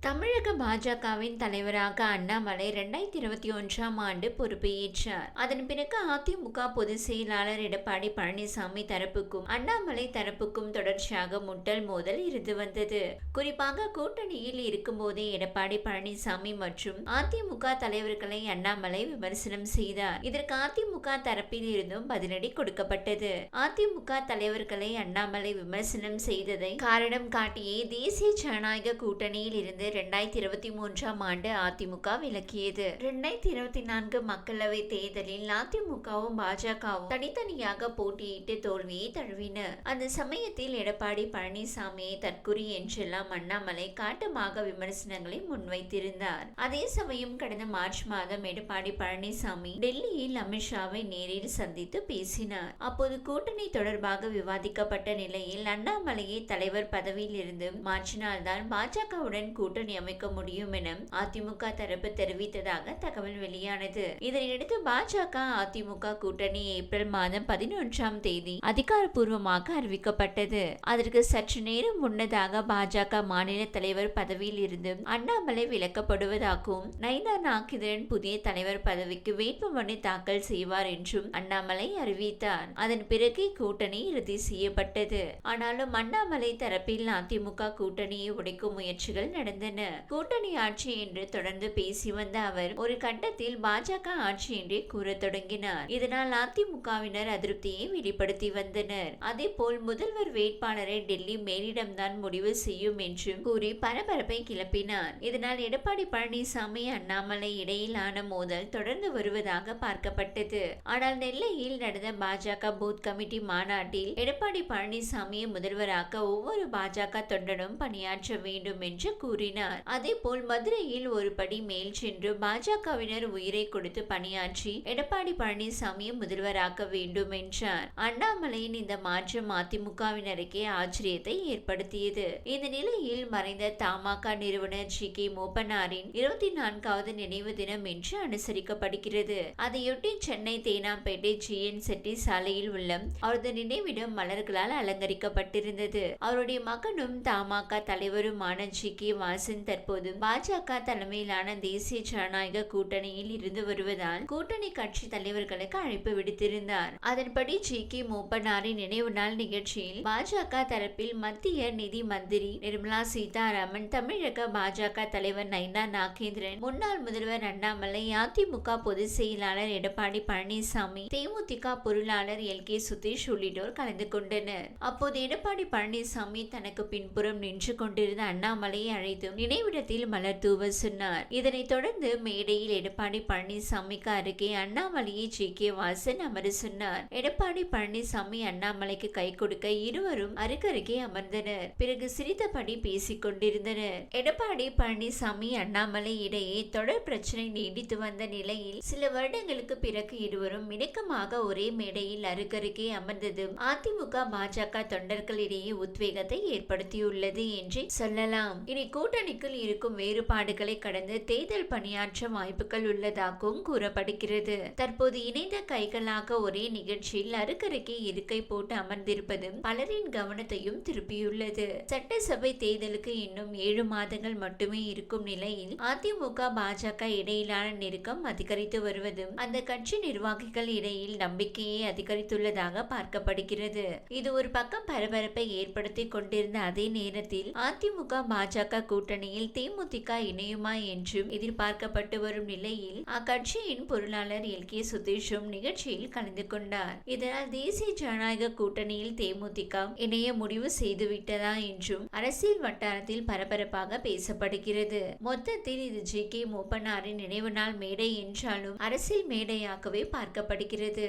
தமிழக பாஜகவின் தலைவராக அண்ணாமலை இரண்டாயிரத்தி இருபத்தி ஒன்றாம் ஆண்டு பொறுப்பேற்றார். அதன் பிறகு அதிமுக பொதுச் செயலாளர் எடப்பாடி பழனிசாமி தரப்புக்கும் அண்ணாமலை தரப்புக்கும் தொடர்ச்சியாக முட்டல் மோதல் இருந்து வந்தது. குறிப்பாக கூட்டணியில் இருக்கும்போதே எடப்பாடி பழனிசாமி மற்றும் அதிமுக தலைவர்களை அண்ணாமலை விமர்சனம் செய்தார். இதற்கு அதிமுக தரப்பில் இருந்தும் பதிலடி கொடுக்கப்பட்டது. அதிமுக தலைவர்களை அண்ணாமலை விமர்சனம் செய்ததை காரணம் காட்டியே தேசிய ஜனநாயக கூட்டணியில் இருந்து ரெண்டாயிரத்தி இருபத்தி மூன்றாம் ஆண்டு அதிமுக விலக்கியது. ரெண்டாயிரத்தி இருபத்தி நான்கு மக்களவை தேர்தலில் அதிமுகவும் பாஜகவும் தனித்தனியாக போட்டியிட்டு தோல்வியை தழுவின. அந்த சமயத்தில் எடப்பாடி பழனிசாமியை தற்குறி என்றெல்லாம் அண்ணாமலை காட்டமாக விமர்சனங்களை முன்வைத்திருந்தார். அதே சமயம் கடந்த மார்ச் மாதம் எடப்பாடி பழனிசாமி டெல்லியில் அமித்ஷாவை நேரில் சந்தித்து பேசினார். அப்போது கூட்டணி தொடர்பாக விவாதிக்கப்பட்ட நிலையில் அண்ணாமலையை தலைவர் பதவியில் இருந்து மாற்றினால்தான் பாஜகவுடன் கூட்டணி கூட்டணி அமைக்க முடியும் என அதிமுக தரப்பு தெரிவித்ததாக தகவல் வெளியானது. இதனையடுத்து பாஜக அதிமுக கூட்டணி ஏப்ரல் மாதம் பதினொன்றாம் தேதி அதிகாரப்பூர்வமாக அறிவிக்கப்பட்டது. அதற்கு சற்று நேரம் முன்னதாக பாஜக மாநில தலைவர் பதவியில் இருந்து அண்ணாமலை விலக்கப்படுவதாகவும் நைனா நாக்கிதரன் புதிய தலைவர் பதவிக்கு வேட்புமனு தாக்கல் செய்வார் என்றும் அண்ணாமலை அறிவித்தார். அதன் பிறகு கூட்டணி இறுதி செய்யப்பட்டது. ஆனாலும் அண்ணாமலை தரப்பில் அதிமுக கூட்டணியை உடைக்கும் முயற்சிகள் நடந்தன இருந்தன. கூட்டணி ஆட்சி என்று தொடர்ந்து பேசி வந்த அவர் ஒரு கட்டத்தில் பாஜக ஆட்சி என்றே கூற தொடங்கினார். இதனால் அதிமுகவினர் அதிருப்தியை வெளிப்படுத்தி வந்தனர். அதே போல் முதல்வர் வேட்பாளரை டெல்லி மேலிடம்தான் முடிவு செய்யும் என்றும் கூறி பரபரப்பை கிளப்பினார். இதனால் எடப்பாடி பழனிசாமி அண்ணாமலை இடையிலான மோதல் தொடர்ந்து வருவதாக பார்க்கப்பட்டது. ஆனால் நெல்லையில் நடந்த பாஜக பூத் கமிட்டி மாநாட்டில் எடப்பாடி பழனிசாமியை முதல்வராக ஒவ்வொரு பாஜக தொண்டனும் பணியாற்ற வேண்டும் என்று கூறினார். கூறினார். அதேபோல் மதுரையில் ஒரு படி மேல் சென்று பாஜகவினர் உயிரை கொடுத்து பணியாற்றி எடப்பாடி பழனிசாமியை முதல்வராக்க வேண்டும் என்றார். அண்ணாமலையின் இந்த மாற்றம் அதிமுகவினருக்கே ஆச்சரியத்தை ஏற்படுத்தியது. இந்த நிலையில் மறைந்த தமாக நிறுவனர் ஜி. கே. மூப்பனாரின் இருபத்தி நான்காவது நினைவு தினம் என்று அனுசரிக்கப்படுகிறது. அதையொட்டி சென்னை தேனாம்பேட்டை ஜி. என். செட்டி சாலையில் உள்ள அவரது நினைவிடம் மலர்களால் அலங்கரிக்கப்பட்டிருந்தது. அவருடைய மகனும் தமாக தலைவருமான ஜி. கே. வாச அரசின் தற்போது பாஜக தலைமையிலான தேசிய ஜனநாயக கூட்டணியில் இருந்து வருவதால் கூட்டணி கட்சி தலைவர்களுக்கு அழைப்பு விடுத்திருந்தார். அதன்படி ஜி. கே. மூப்பனாரின் நினைவு நாள் நிகழ்ச்சியில் பாஜக தரப்பில் மத்திய நிதி மந்திரி நிர்மலா சீதாராமன் தமிழக பாஜக தலைவர் நைனா நாகேந்திரன் முன்னாள் முதல்வர் அண்ணாமலை அதிமுக பொதுச் செயலாளர் எடப்பாடி பழனிசாமி தேமுதிக பொருளாளர் எல். கே. சுதீஷ் உள்ளிட்டோர் கலந்து கொண்டனர். அப்போது எடப்பாடி பழனிசாமி தனக்கு பின்புறம் நின்று கொண்டிருந்த அண்ணாமலையை அழைத்தும் நினைவிடத்தில் மலர் தூவ சொன்னார். இதனைத் தொடர்ந்து மேடையில் எடப்பாடி பழனிசாமிக்கு அருகே அண்ணாமலையை ஜி. கே. வாசன் அமர சொன்னார். எடப்பாடி பழனிசாமி அண்ணாமலைக்கு கை கொடுக்க இருவரும் அருகருகே அமர்ந்தனர். பிறகு சிரித்தபடி பேசிக் கொண்டிருந்தனர். எடப்பாடி பழனிசாமி அண்ணாமலை இடையே தொடர் பிரச்சனை நீடித்து வந்த நிலையில் சில வருடங்களுக்கு பிறகு இருவரும் இணக்கமாக ஒரே மேடையில் அருகருகே அமர்ந்ததும் அதிமுக பாஜக தொண்டர்களிடையே உத்வேகத்தை ஏற்படுத்தியுள்ளது என்றே சொல்லலாம். இனி கூட்டணி கூட்டணிக்குள் இருக்கும் வேறுபாடுகளை கடந்து தேர்தல் பணியாற்ற வாய்ப்புகள் உள்ளதாகவும் கூறப்படுகிறது. தற்போது இணைந்த கைகளாக ஒரே நிகழ்ச்சியில் அருகருகே இருக்கை போட்டு அமர்ந்திருப்பதும் பலரின் கவனத்தையும் திருப்பியுள்ளது. சட்டசபை தேர்தலுக்கு இன்னும் ஏழு மாதங்கள் மட்டுமே இருக்கும் நிலையில் அதிமுக பாஜக இடையிலான நெருக்கம் அதிகரித்து வருவதும் அந்த கட்சி நிர்வாகிகள் இடையில் நம்பிக்கையை அதிகரித்துள்ளதாக பார்க்கப்படுகிறது. இது ஒரு பக்கம் பரபரப்பை ஏற்படுத்தி கொண்டிருந்த அதே நேரத்தில் அதிமுக பாஜக கூட்டணி கூட்டணியில் தேமுதிக இணையுமா என்றும் எதிர்பார்க்கப்பட்டு வரும் நிலையில் அக்கட்சியின் பொருளாளர் எல். கே. சுதீஷும் நிகழ்ச்சியில் கலந்து கொண்டார். இதனால் தேசிய ஜனநாயக கூட்டணியில் தேமுதிக இணைய முடிவு செய்துவிட்டதா என்றும் அரசியல் வட்டாரத்தில் பரபரப்பாக பேசப்படுகிறது. மொத்தத்தில் இது ஜி. கே. மூப்பனாரின் நினைவு நாள் மேடை என்றாலும் அரசியல் மேடையாகவே பார்க்கப்படுகிறது.